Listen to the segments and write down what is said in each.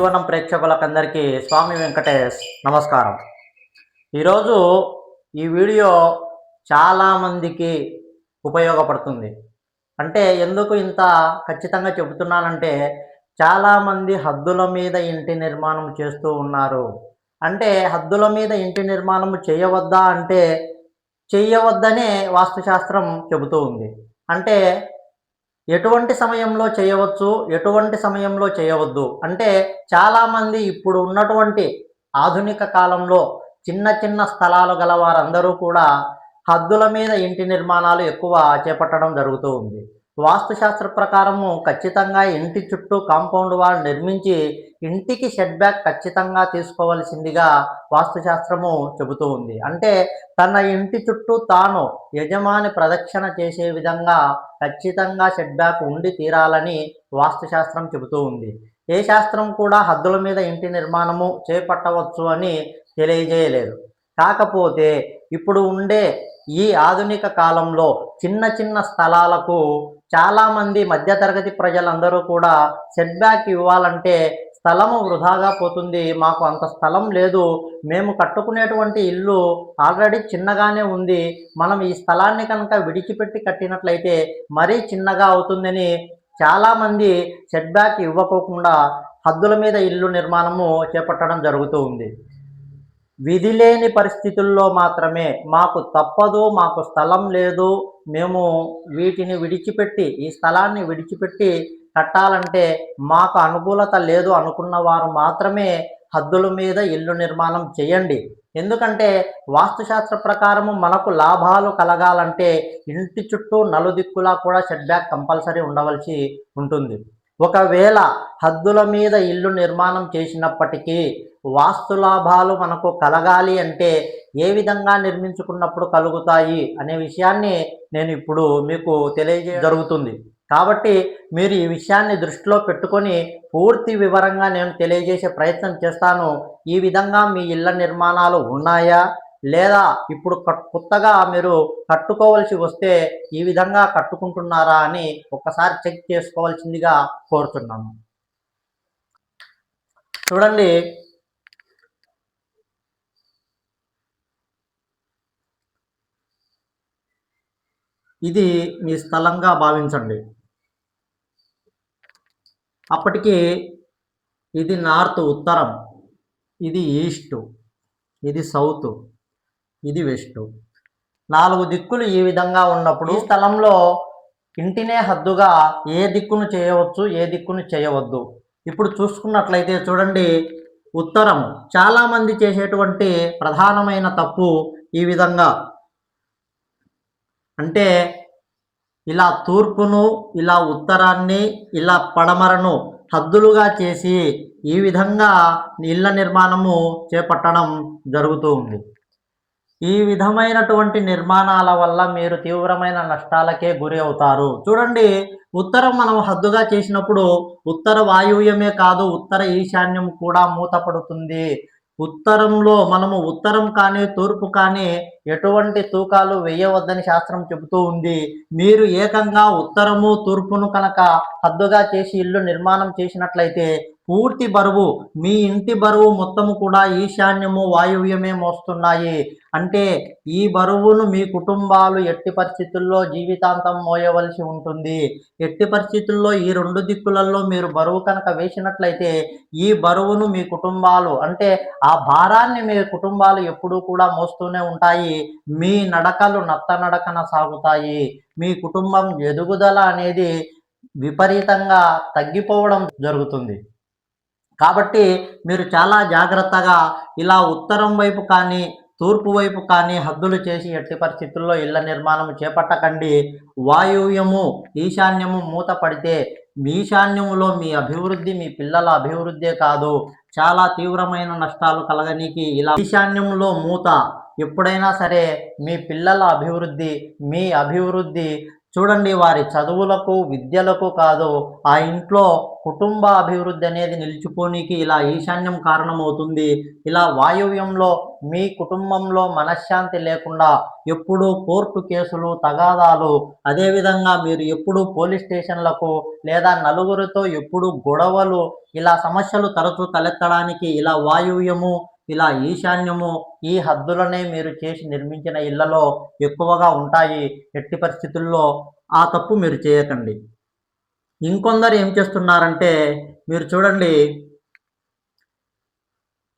జీవనం ప్రేక్షకులకందరికీ స్వామి వెంకటేష్ నమస్కారం. ఈరోజు ఈ వీడియో చాలామందికి ఉపయోగపడుతుంది. అంటే ఎందుకు ఇంత ఖచ్చితంగా చెబుతున్నానంటే చాలామంది హద్దుల మీద ఇంటి నిర్మాణం చేస్తూ ఉన్నారు. అంటే హద్దుల మీద ఇంటి నిర్మాణం చేయవద్దా అంటే చేయవద్దనే వాస్తుశాస్త్రం చెబుతూ ఉంది. అంటే ఎటువంటి సమయంలో చేయవచ్చు? ఎటువంటి సమయంలో చేయవద్దు? అంటే చాలామంది ఇప్పుడు ఉన్నటువంటి ఆధునిక కాలంలో చిన్న చిన్న స్థలాలు గల వారందరూ కూడా హద్దుల మీద ఇంటి నిర్మాణాలు ఎక్కువ చేపట్టడం జరుగుతూ ఉంది. వాస్తుశాస్త్ర ప్రకారము ఖచ్చితంగా ఇంటి చుట్టూ కాంపౌండ్ వాల్ నిర్మించి ఇంటికి షెడ్ బ్యాక్ ఖచ్చితంగా తీసుకోవలసిందిగా వాస్తుశాస్త్రము చెబుతూ ఉంది. అంటే తన ఇంటి చుట్టూ తాను యజమాని ప్రదక్షిణ చేసే విధంగా ఖచ్చితంగా షెడ్ బ్యాక్ ఉండి తీరాలని వాస్తుశాస్త్రం చెబుతూ ఉంది. ఏ శాస్త్రం కూడా హద్దుల మీద ఇంటి నిర్మాణము చేపట్టవచ్చు అని తెలియజేయలేదు. కాకపోతే ఇప్పుడు ఉండే ఈ ఆధునిక కాలంలో చిన్న చిన్న స్థలాలకు చాలామంది మధ్యతరగతి ప్రజలందరూ కూడా సెట్ బ్యాక్ ఇవ్వాలంటే స్థలము వృధాగా పోతుంది మాకు అంత స్థలం లేదు మేము కట్టుకునేటువంటి ఇల్లు ఆల్రెడీ చిన్నగానే ఉంది మనం ఈ స్థలాన్ని కనుక విడిచిపెట్టి కట్టినట్లయితే మరీ చిన్నగా అవుతుందని చాలామంది సెట్ బ్యాక్ ఇవ్వకోకుండా హద్దుల మీద ఇల్లు నిర్మాణము చేపట్టడం జరుగుతూ ఉంది. విధి లేని పరిస్థితుల్లో మాత్రమే. మాకు తప్పదు మాకు స్థలం లేదు. మేము వీటిని విడిచిపెట్టి ఈ స్థలాన్ని విడిచిపెట్టి కట్టాలంటే మాకు అనుకూలత లేదు అనుకున్న వారు మాత్రమే హద్దుల మీద ఇల్లు నిర్మాణం చేయండి. ఎందుకంటే వాస్తుశాస్త్ర ప్రకారము మనకు లాభాలు కలగాలంటే ఇంటి చుట్టూ నలుదిక్కులా కూడా షెడ్ బ్యాక్ కంపల్సరీ ఉండవలసి ఉంటుంది. ఒకవేళ హద్దుల మీద ఇల్లు నిర్మాణం చేసినప్పటికీ వాస్తు లాభాలు మనకు కలగాలి అంటే ఏ విధంగా నిర్మించుకున్నప్పుడు కలుగుతాయి అనే విషయాన్ని నేను ఇప్పుడు మీకు తెలియజే జరుగుతుంది. కాబట్టి మీరు ఈ విషయాన్ని దృష్టిలో పెట్టుకొని పూర్తి వివరంగా నేను తెలియజేసే ప్రయత్నం చేస్తాను. ఈ విధంగా మీ ఇళ్ళ నిర్మాణాలు ఉన్నాయా? లేదా ఇప్పుడు కట్- కొత్తగా మీరు కట్టుకోవలసి వస్తే ఈ విధంగా కట్టుకుంటున్నారా అని ఒక్కసారి చెక్ చేసుకోవాల్సిందిగా కోరుతున్నాను. చూడండి. ఇది మీ స్థలంగా భావించండి. అప్పటికి ఇది నార్త్ ఉత్తరం ఇది ఈస్ట్ ఇది సౌత్. ఇది వెస్ట్. నాలుగు దిక్కులు ఈ విధంగా ఉన్నప్పుడు ఈ స్థలంలో ఇంటినే హద్దుగా ఏ దిక్కును చేయవచ్చు ఏ దిక్కును చేయవద్దు. ఇప్పుడు చూసుకున్నట్లయితే చూడండి ఉత్తరం చాలామంది చేసేటువంటి ప్రధానమైన తప్పు ఈ విధంగా. అంటే ఇలా తూర్పును ఇలా ఉత్తరాన్ని ఇలా పడమరను హద్దులుగా చేసి ఈ విధంగా ఇళ్ళ నిర్మాణము చేపట్టడం జరుగుతూ ఉంది. ఈ విధమైనటువంటి నిర్మాణాల వల్ల మీరు తీవ్రమైన నష్టాలకే గురి అవుతారు. చూడండి ఉత్తరం మనం హద్దుగా చేసినప్పుడు ఉత్తర వాయువ్యమే కాదు ఉత్తర ఈశాన్యం కూడా మూతపడుతుంది. ఉత్తరంలో మనము ఉత్తరం కానీ తూర్పు కానీ ఎటువంటి తూకాలు వేయవద్దని శాస్త్రం చెబుతూ ఉంది. మీరు ఏకంగా ఉత్తరము తూర్పును కనుక హద్దుగా చేసి ఇల్లు నిర్మాణం చేసినట్లయితే పూర్తి బరువు మీ ఇంటి బరువు మొత్తము కూడా ఈశాన్యము వాయువ్యమే మోస్తున్నాయి. అంటే ఈ బరువును మీ కుటుంబాలు ఎట్టి పరిస్థితుల్లో జీవితాంతం మోయవలసి ఉంటుంది. ఎట్టి పరిస్థితుల్లో ఈ రెండు దిక్కులలో మీరు బరువు కనుక వేసినట్లయితే ఈ బరువును మీ కుటుంబాలు అంటే ఆ భారాన్ని మీ కుటుంబాలు ఎప్పుడూ కూడా మోస్తూనే ఉంటాయి. మీ నడకలు నత్త నడకన సాగుతాయి. మీ కుటుంబం ఎదుగుదల అనేది విపరీతంగా తగ్గిపోవడం జరుగుతుంది. కాబట్టి మీరు చాలా జాగ్రత్తగా ఇలా ఉత్తరం వైపు కానీ తూర్పు వైపు కానీ హద్దులు చేసి ఎట్టి పరిస్థితుల్లో ఇళ్ళ నిర్మాణం చేపట్టకండి. వాయువ్యము ఈశాన్యము మూత పడితే మీ ఈశాన్యములో మీ అభివృద్ధి మీ పిల్లల అభివృద్ధే కాదు. చాలా తీవ్రమైన నష్టాలు కలగనీకి ఇలా ఈశాన్యంలో మూత. ఎప్పుడైనా సరే మీ పిల్లల అభివృద్ధి మీ అభివృద్ధి చూడండి వారి చదువులకు విద్యలకు కాదు ఆ ఇంట్లో కుటుంబ అభివృద్ధి అనేది నిలిచిపోనికి ఇలా ఈశాన్యం కారణమవుతుంది. ఇలా వాయువ్యంలో మీ కుటుంబంలో మనశ్శాంతి లేకుండా ఎప్పుడూ కోర్టు కేసులు తగాదాలు అదేవిధంగా మీరు ఎప్పుడు పోలీస్ స్టేషన్లకు లేదా నలుగురితో ఎప్పుడు గొడవలు ఇలా సమస్యలు తరచూ తలెత్తడానికి ఇలా వాయువ్యము ఇలా ఈశాన్యము ఈ హద్దులనే మీరు చేసి నిర్మించిన ఇళ్ళలో ఎక్కువగా ఉంటాయి ఎట్టి పరిస్థితుల్లో ఆ తప్పు మీరు చేయకండి. ఇంకొందరు ఏం చేస్తున్నారంటే మీరు చూడండి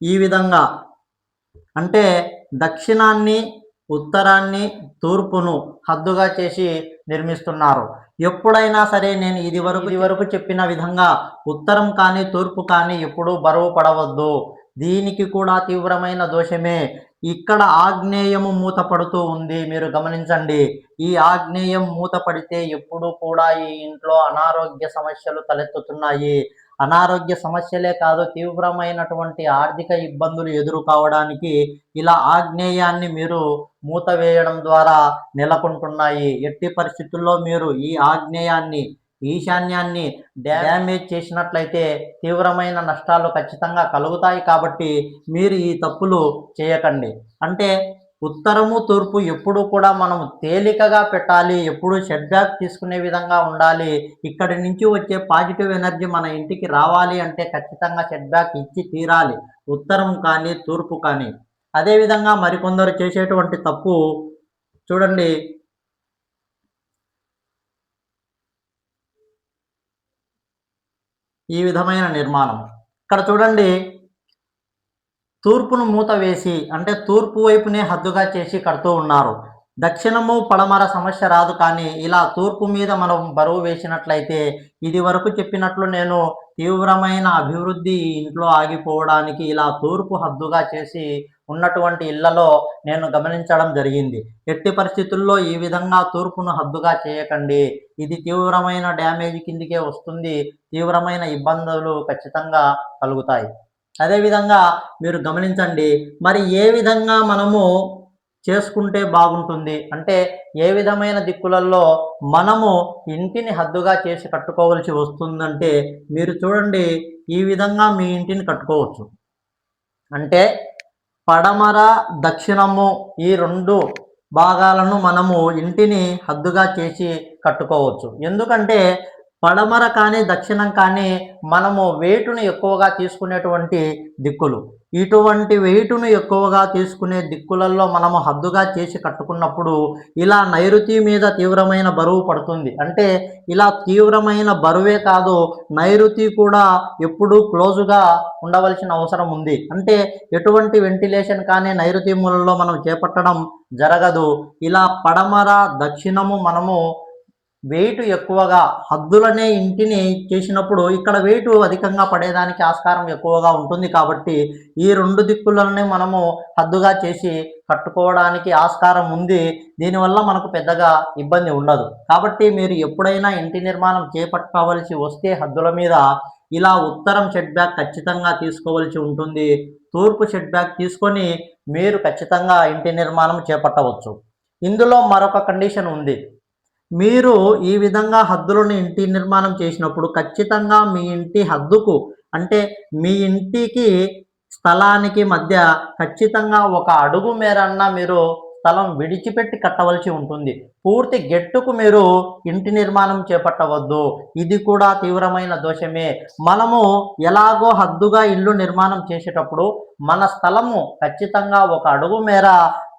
ఈ విధంగా. అంటే దక్షిణాన్ని ఉత్తరాన్ని తూర్పును హద్దుగా చేసి నిర్మిస్తున్నారు. ఎప్పుడైనా సరే నేను ఇది వరకు ఇది వరకు చెప్పిన విధంగా ఉత్తరం కానీ తూర్పు కానీ ఎప్పుడూ బరువు పడవద్దు. దీనికి కూడా తీవ్రమైన దోషమే. ఇక్కడ ఆగ్నేయము మూతపడుతూ ఉంది. మీరు గమనించండి. ఈ ఆగ్నేయం మూతపడితే ఎప్పుడూ ఎప్పుడు కూడా ఈ ఇంట్లో అనారోగ్య సమస్యలు తలెత్తుతున్నాయి. అనారోగ్య సమస్యలే కాదు తీవ్రమైనటువంటి ఆర్థిక ఇబ్బందులు ఎదురు కావడానికి ఇలా ఆగ్నేయాన్ని మీరు మూత వేయడం ద్వారా నెలకొంటున్నాయి. ఎట్టి పరిస్థితుల్లో మీరు ఈ ఆగ్నేయాన్ని ఈశాన్యాన్ని డ్యామేజ్ చేసినట్లయితే తీవ్రమైన నష్టాలు ఖచ్చితంగా కలుగుతాయి కాబట్టి మీరు ఈ తప్పులు చేయకండి. అంటే ఉత్తరము తూర్పు ఎప్పుడు కూడా మనం తేలికగా పెట్టాలి ఎప్పుడు షెడ్ బ్యాక్ తీసుకునే విధంగా ఉండాలి ఇక్కడి నుంచి వచ్చే పాజిటివ్ ఎనర్జీ మన ఇంటికి రావాలి అంటే ఖచ్చితంగా షెడ్ బ్యాక్ ఇచ్చి తీరాలి ఉత్తరం కానీ తూర్పు కానీ. అదేవిధంగా మరికొందరు చేసేటువంటి తప్పు చూడండి ఈ విధమైన నిర్మాణం. ఇక్కడ చూడండి తూర్పును మూత వేసి అంటే తూర్పు వైపునే హద్దుగా చేసి కడుతూ ఉన్నారు. దక్షిణము పడమర సమస్య రాదు కానీ ఇలా తూర్పు మీద మనం బరువు వేసినట్లయితే ఇది వరకు చెప్పినట్లు నేను తీవ్రమైన అభివృద్ధి ఇంట్లో ఆగిపోవడానికి ఇలా తూర్పు హద్దుగా చేసి ఉన్నటువంటి ఇళ్ళలో నేను గమనించడం జరిగింది. ఎట్టి పరిస్థితుల్లో ఈ విధంగా తూర్పును హద్దుగా చేయకండి. ఇది తీవ్రమైన డ్యామేజ్ కిందికే వస్తుంది. తీవ్రమైన ఇబ్బందులు ఖచ్చితంగా కలుగుతాయి. అదేవిధంగా మీరు గమనించండి మరి ఏ విధంగా మనము చేసుకుంటే బాగుంటుంది? అంటే ఏ విధమైన దిక్కులలో మనము ఇంటిని హద్దుగా చేసి కట్టుకోవలసి వస్తుందంటే మీరు చూడండి ఈ విధంగా మీ ఇంటిని కట్టుకోవచ్చు. అంటే పడమర దక్షిణము ఈ రెండు భాగాలను మనము ఇంటిని హద్దుగా చేసి కట్టుకోవచ్చు. ఎందుకంటే పడమర కానీ దక్షిణం కానీ మనము వెయిటును ఎక్కువగా తీసుకునేటువంటి దిక్కులు. ఇటువంటి వెయిటును ఎక్కువగా తీసుకునే దిక్కులలో మనము హద్దుగా చేసి కట్టుకున్నప్పుడు ఇలా నైరుతి మీద తీవ్రమైన బరువు పడుతుంది. అంటే ఇలా తీవ్రమైన బరువే కాదు నైరుతి కూడా ఎప్పుడూ క్లోజుగా ఉండవలసిన అవసరం ఉంది. అంటే ఎటువంటి వెంటిలేషన్ కానీ నైరుతి మూలలో మనం చేపట్టడం జరగదు. ఇలా పడమర దక్షిణము మనము వెయిట్ ఎక్కువగా హద్దులనే ఇంటిని చేసినప్పుడు ఇక్కడ వెయిట్ అధికంగా పడేదానికి ఆస్కారం ఎక్కువగా ఉంటుంది కాబట్టి ఈ రెండు దిక్కులనే మనము హద్దుగా చేసి కట్టుకోవడానికి ఆస్కారం ఉంది. దీనివల్ల మనకు పెద్దగా ఇబ్బంది ఉండదు. కాబట్టి మీరు ఎప్పుడైనా ఇంటి నిర్మాణం చేపట్టవలసి వస్తే హద్దుల మీద ఇలా ఉత్తరం షెడ్ బ్యాక్ ఖచ్చితంగా తీసుకోవలసి ఉంటుంది. తూర్పు షెడ్ బ్యాక్ తీసుకొని మీరు ఖచ్చితంగా ఇంటి నిర్మాణం చేపట్టవచ్చు. ఇందులో మరొక కండిషన్ ఉంది. మీరు ఈ విధంగా హద్దులను ఇంటి నిర్మాణం చేసినప్పుడు ఖచ్చితంగా మీ ఇంటి హద్దుకు అంటే మీ ఇంటికి స్థలానికి మధ్య ఖచ్చితంగా ఒక అడుగు మేరన్నా మీరు స్థలం విడిచిపెట్టి కట్టవలసి ఉంటుంది. పూర్తి గెట్టుకు మీరు ఇంటి నిర్మాణం చేపట్టవద్దు. ఇది కూడా తీవ్రమైన దోషమే. మనము ఎలాగో హద్దుగా ఇల్లు నిర్మాణం చేసేటప్పుడు మన స్థలము ఖచ్చితంగా ఒక అడుగు మేర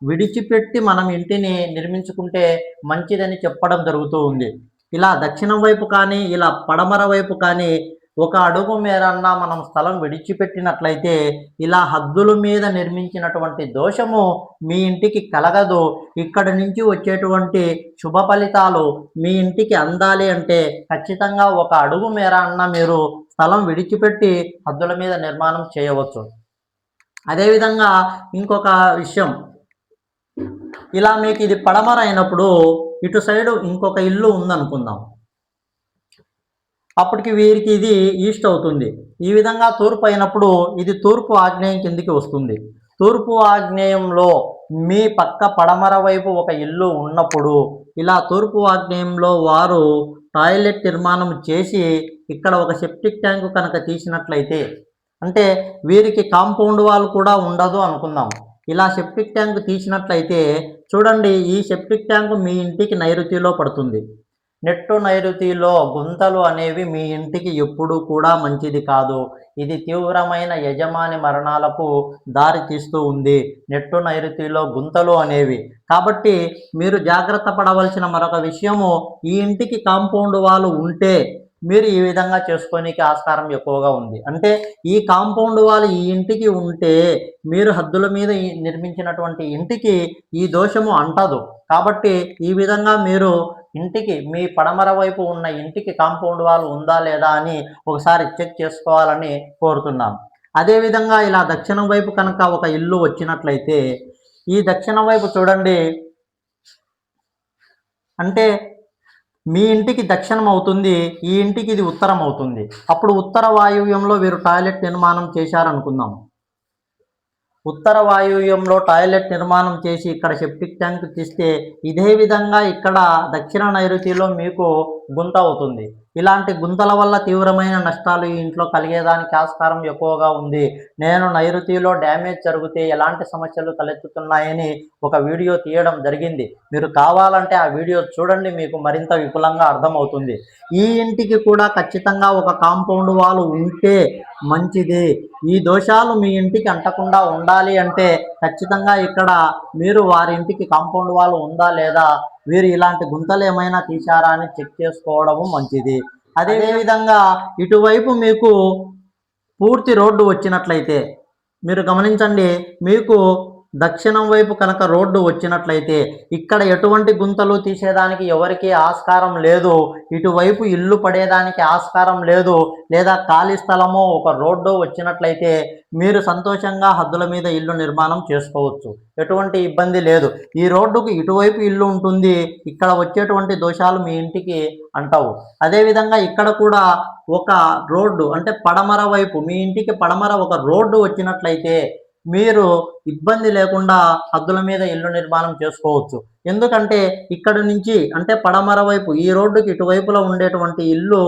విడిచిపెట్టి మనం ఇంటిని నిర్మించుకుంటే మంచిదని చెప్పడం జరుగుతూ ఉంది. ఇలా దక్షిణం వైపు కానీ ఇలా పడమర వైపు కానీ ఒక అడుగు మేరన్నా మనం స్థలం విడిచిపెట్టినట్లయితే ఇలా హద్దుల మీద నిర్మించినటువంటి దోషము మీ ఇంటికి కలగదు. ఇక్కడ నుంచి వచ్చేటువంటి శుభ ఫలితాలు మీ ఇంటికి అందాలి అంటే ఖచ్చితంగా ఒక అడుగు మేర అన్న మీరు స్థలం విడిచిపెట్టి హద్దుల మీద నిర్మాణం చేయవచ్చు. అదేవిధంగా ఇంకొక విషయం ఇలా మీకు ఇది పడమర అయినప్పుడు ఇటు సైడు ఇంకొక ఇల్లు ఉందనుకుందాం. అప్పటికి వీరికి ఇది ఈస్ట్ అవుతుంది. ఈ విధంగా తూర్పు అయినప్పుడు ఇది తూర్పు ఆగ్నేయం కిందికి వస్తుంది. తూర్పు ఆగ్నేయంలో మీ పక్క పడమర వైపు ఒక ఇల్లు ఉన్నప్పుడు ఇలా తూర్పు ఆగ్నేయంలో వారు టాయిలెట్ నిర్మాణం చేసి ఇక్కడ ఒక సెప్టిక్ ట్యాంకు కనుక తీసినట్లయితే అంటే వీరికి కాంపౌండ్ వాల్ కూడా ఉండదు అనుకుందాం. ఇలా సెప్టిక్ ట్యాంక్ తీసినట్లయితే చూడండి ఈ సెప్టిక్ ట్యాంక్ మీ ఇంటికి నైరుతిలో పడుతుంది. నెట్టు నైరుతిలో గుంతలు అనేవి మీ ఇంటికి ఎప్పుడూ కూడా మంచిది కాదు. ఇది తీవ్రమైన యజమాని మరణాలకు దారి తీస్తూ ఉంది. నెట్టు నైరుతిలో గుంతలు అనేవి. కాబట్టి మీరు జాగ్రత్త పడవలసిన మరొక విషయము ఈ ఇంటికి కాంపౌండ్ వాళ్ళు ఉంటే మీరు ఈ విధంగా చేసుకోనికి ఆస్కారం ఎక్కువగా ఉంది. అంటే ఈ కాంపౌండ్ వాళ్ళు ఈ ఇంటికి ఉంటే మీరు హద్దుల మీద నిర్మించినటువంటి ఇంటికి ఈ దోషము అంటదు. కాబట్టి ఈ విధంగా మీరు ఇంటికి మీ పడమర వైపు ఉన్న ఇంటికి కాంపౌండ్ వాల్ ఉందా లేదా అని ఒకసారి చెక్ చేసుకోవాలని కోరుతున్నాను అదేవిధంగా ఇలా దక్షిణం వైపు కనుక ఒక ఇల్లు వచ్చినట్లయితే ఈ దక్షిణం వైపు చూడండి. అంటే మీ ఇంటికి దక్షిణం అవుతుంది ఈ ఇంటికి ఇది ఉత్తరం అవుతుంది అప్పుడు ఉత్తర వాయువ్యంలో వీరు టాయిలెట్ నిర్మాణం చేశారనుకుందాం. ఉత్తర వాయువ్యంలో టాయిలెట్ నిర్మాణం చేసి ఇక్కడ సెప్టిక్ ట్యాంక్ తీస్తే ఇదే విధంగా ఇక్కడ దక్షిణ నైరుతిలో మీకు గుంత అవుతుంది. ఇలాంటి గుంతల వల్ల తీవ్రమైన నష్టాలు ఈ ఇంట్లో కలిగేదానికి ఆస్కారం ఎక్కువగా ఉంది. నేను నైరుతిలో డ్యామేజ్ జరిగితే ఎలాంటి సమస్యలు తలెత్తుతున్నాయని ఒక వీడియో తీయడం జరిగింది. మీరు కావాలంటే ఆ వీడియో చూడండి మీకు మరింత విపులంగా అర్థమవుతుంది. ఈ ఇంటికి కూడా ఖచ్చితంగా ఒక కాంపౌండ్ వాల్ ఉంటే మంచిది. ఈ దోషాలు మీ ఇంటికి అంటకుండా ఉండాలి అంటే ఖచ్చితంగా ఇక్కడ మీరు వారి ఇంటికి కాంపౌండ్ వాల్ ఉందా లేదా వీరు ఇలాంటి గుంతలు ఏమైనా తీశారా అని చెక్ చేసుకోవడము మంచిది. అదే విధంగా ఇటువైపు మీకు పూర్తి రోడ్డు వచ్చినట్లయితే మీరు గమనించండి మీకు దక్షిణం వైపు కనుక రోడ్డు వచ్చినట్లయితే ఇక్కడ ఎటువంటి గుంతలు తీసేదానికి ఎవరికి ఆస్కారం లేదు. ఇటువైపు ఇల్లు పడేదానికి ఆస్కారం లేదు. లేదా ఖాళీ స్థలము ఒక రోడ్డు వచ్చినట్లయితే మీరు సంతోషంగా హద్దుల మీద ఇల్లు నిర్మాణం చేసుకోవచ్చు. ఎటువంటి ఇబ్బంది లేదు. ఈ రోడ్డుకు ఇటువైపు ఇల్లు ఉంటుంది. ఇక్కడ వచ్చేటువంటి దోషాలు మీ ఇంటికి అంటావు. అదేవిధంగా ఇక్కడ కూడా ఒక రోడ్డు అంటే పడమర వైపు మీ ఇంటికి పడమర ఒక రోడ్డు వచ్చినట్లయితే మీరు ఇబ్బంది లేకుండా హద్దుల మీద ఇల్లు నిర్మాణం చేసుకోవచ్చు. ఎందుకంటే ఇక్కడ నుంచి అంటే పడమర వైపు ఈ రోడ్డుకి ఇటువైపులో ఉండేటువంటి ఇల్లు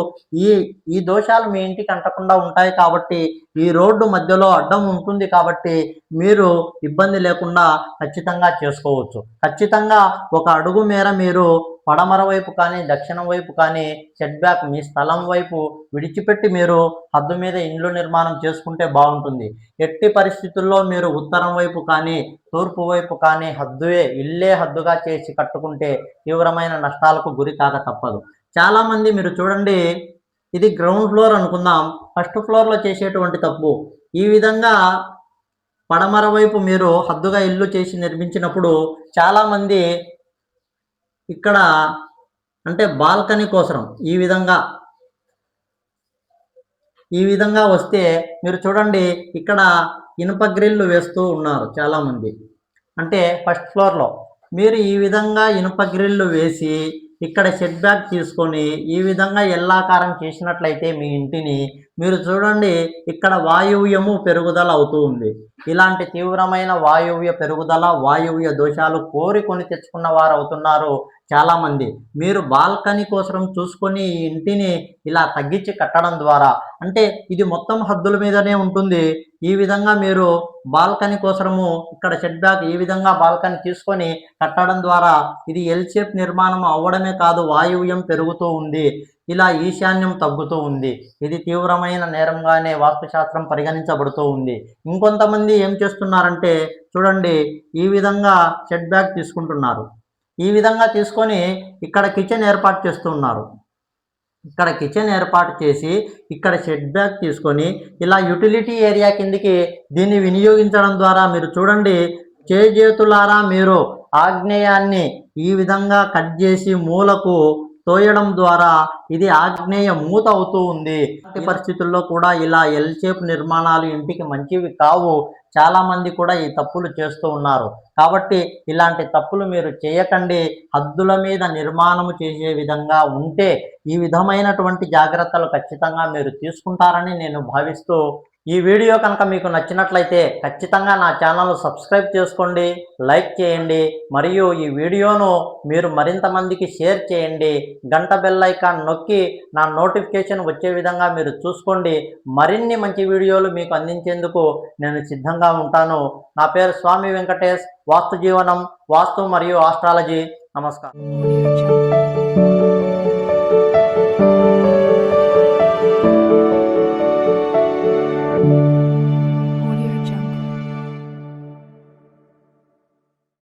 ఈ ఈ దోషాలు మీ ఇంటికి అంటకుండా ఉంటాయి కాబట్టి ఈ రోడ్డు మధ్యలో అడ్డం ఉంటుంది కాబట్టి మీరు ఇబ్బంది లేకుండా ఖచ్చితంగా చేసుకోవచ్చు. ఖచ్చితంగా ఒక అడుగు మేర మీరు పడమర వైపు కానీ దక్షిణం వైపు కానీ సెట్ బ్యాక్ మీ స్థలం వైపు విడిచిపెట్టి మీరు హద్దు మీద ఇండ్లు నిర్మాణం చేసుకుంటే బాగుంటుంది. ఎట్టి పరిస్థితుల్లో మీరు ఉత్తరం వైపు కానీ తూర్పు వైపు కానీ హద్దుయే ఇల్లే హద్దుగా చేసి కట్టుకుంటే తీవ్రమైన నష్టాలకు గురి కాక తప్పదు. చాలామంది మీరు చూడండి ఇది గ్రౌండ్ ఫ్లోర్ అనుకుందాం. ఫస్ట్ ఫ్లోర్లో చేసేటువంటి తప్పు. ఈ విధంగా పడమర వైపు మీరు హద్దుగా ఇల్లు చేసి నిర్మించినప్పుడు చాలామంది ఇక్కడ అంటే బాల్కనీ కోసం ఈ విధంగా ఈ విధంగా వస్తే మీరు చూడండి ఇక్కడ ఇనుప గ్రిల్లు వేస్తూ ఉన్నారు చాలామంది. అంటే ఫస్ట్ ఫ్లోర్లో మీరు ఈ విధంగా ఇనుప గ్రిల్లు వేసి ఇక్కడ సెట్ బ్యాక్ తీసుకొని ఈ విధంగా ఎల్లాకారం చేసినట్లయితే మీ ఇంటిని మీరు చూడండి ఇక్కడ వాయువ్యము పెరుగుదల అవుతూ ఉంది. ఇలాంటి తీవ్రమైన వాయువ్య పెరుగుదల వాయువ్య దోషాలు కోరికొని తెచ్చుకున్న వారు అవుతున్నారు చాలామంది. మీరు బాల్కనీ కోసం చూసుకొని ఈ ఇంటిని ఇలా తగ్గించి కట్టడం ద్వారా అంటే ఇది మొత్తం హద్దుల మీదనే ఉంటుంది. ఈ విధంగా మీరు బాల్కనీ కోసము ఇక్కడ షెడ్ బ్యాక్ ఈ విధంగా బాల్కనీ తీసుకొని కట్టడం ద్వారా ఇది ఎల్ షేప్ నిర్మాణం అవ్వడమే కాదు వాయువ్యం పెరుగుతూ ఉంది. ఇలా ఈశాన్యం తగ్గుతూ ఉంది. ఇది తీవ్రమైన నేరంగానే వాస్తుశాస్త్రం పరిగణించబడుతూ ఉంది. ఇంకొంతమంది ఏం చేస్తున్నారంటే చూడండి ఈ విధంగా షెడ్ బ్యాగ్ తీసుకుంటున్నారు. ఈ విధంగా తీసుకొని ఇక్కడ కిచెన్ ఏర్పాటు చేస్తున్నారు. ఇక్కడ కిచెన్ ఏర్పాటు చేసి ఇక్కడ షెడ్ బ్యాగ్ తీసుకొని ఇలా యూటిలిటీ ఏరియా కిందికి దీన్ని వినియోగించడం ద్వారా మీరు చూడండి చేజేతులారా మీరు ఆగ్నేయాన్ని ఈ విధంగా కట్ చేసి మూలకు తోయడం ద్వారా ఇది ఆగ్నేయ మూత అవుతూ ఉంది. ఇలాంటి పరిస్థితుల్లో కూడా ఇలా ఎల్ షేప్ నిర్మాణాలు ఇంటికి మంచివి కావు. చాలా మంది కూడా ఈ తప్పులు చేస్తూ ఉన్నారు. కాబట్టి ఇలాంటి తప్పులు మీరు చేయకండి. హద్దుల మీద నిర్మాణము చేసే విధంగా ఉంటే ఈ విధమైనటువంటి జాగ్రత్తలు ఖచ్చితంగా మీరు తీసుకుంటారని నేను భావిస్తూ ఈ వీడియో కనుక మీకు నచ్చినట్లయితే ఖచ్చితంగా నా ఛానల్ సబ్స్క్రైబ్ చేసుకోండి లైక్ చేయండి మరియు ఈ వీడియోను మీరు మరింత మందికి షేర్ చేయండి. గంట బెల్ ఐకాన్ నొక్కి నా నోటిఫికేషన్ వచ్చే విధంగా మీరు చూసుకోండి. మరిన్ని మంచి వీడియోలు మీకు అందించేందుకు నేను సిద్ధంగా ఉంటాను. నా పేరు స్వామి వెంకటేష్ వాస్తు జీవనం వాస్తు మరియు ఆస్ట్రాలజీ. నమస్కారం.